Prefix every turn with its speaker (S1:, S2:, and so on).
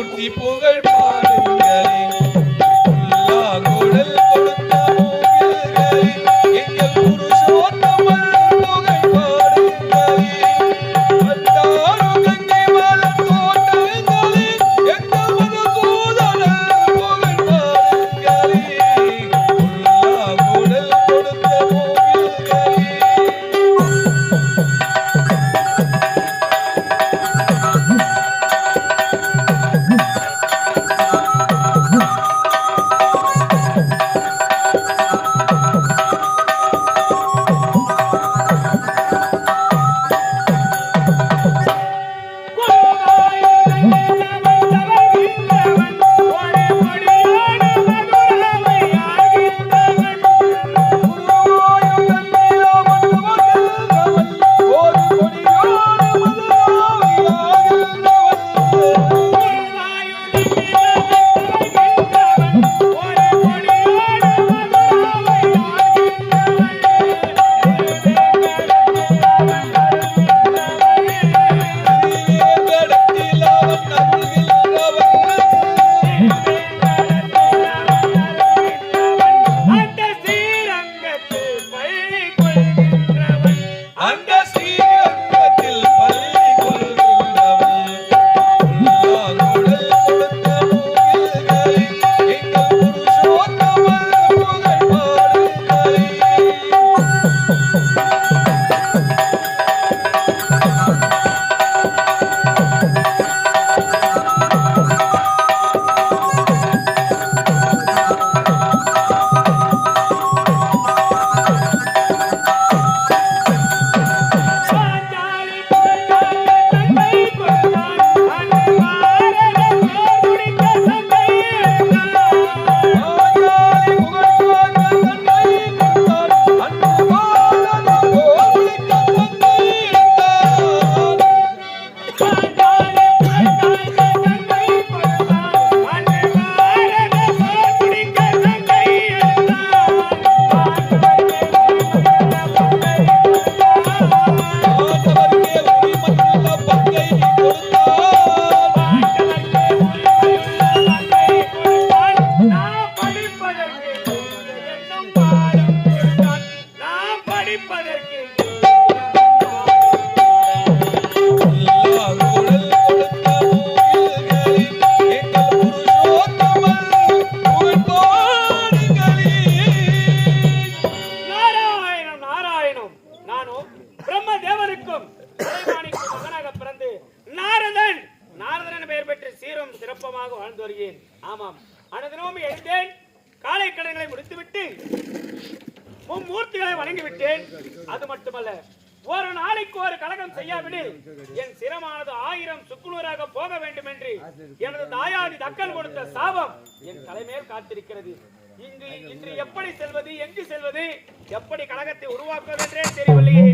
S1: மூர்த்தி புகழ் பாட.
S2: சீரும் சிறப்பமாக வாழ்ந்து வருகிறேன். ஆமாம். அனதினமும் எழுந்தேன் காலை கடன்களை முடித்துவிட்டு மும்மூர்த்திகளை வணங்கிவிட்டேன். அது மட்டுமல்ல ஒரு நாளைக்கு ஒரு கலகம் செய்யாவிடில் என் சிரமானது ஆயிரம் சுக்குநூறாக போக வேண்டும் என்று எனது தாயாதி தக்கல் கொடுத்த சாபம் என் தலைமையில் காத்திருக்கிறது. இங்கு இன்று எப்படி செல்வது எங்கு செல்வது எப்படி கழகத்தை உருவாக்குவது என்றே தெரியவில்லையே.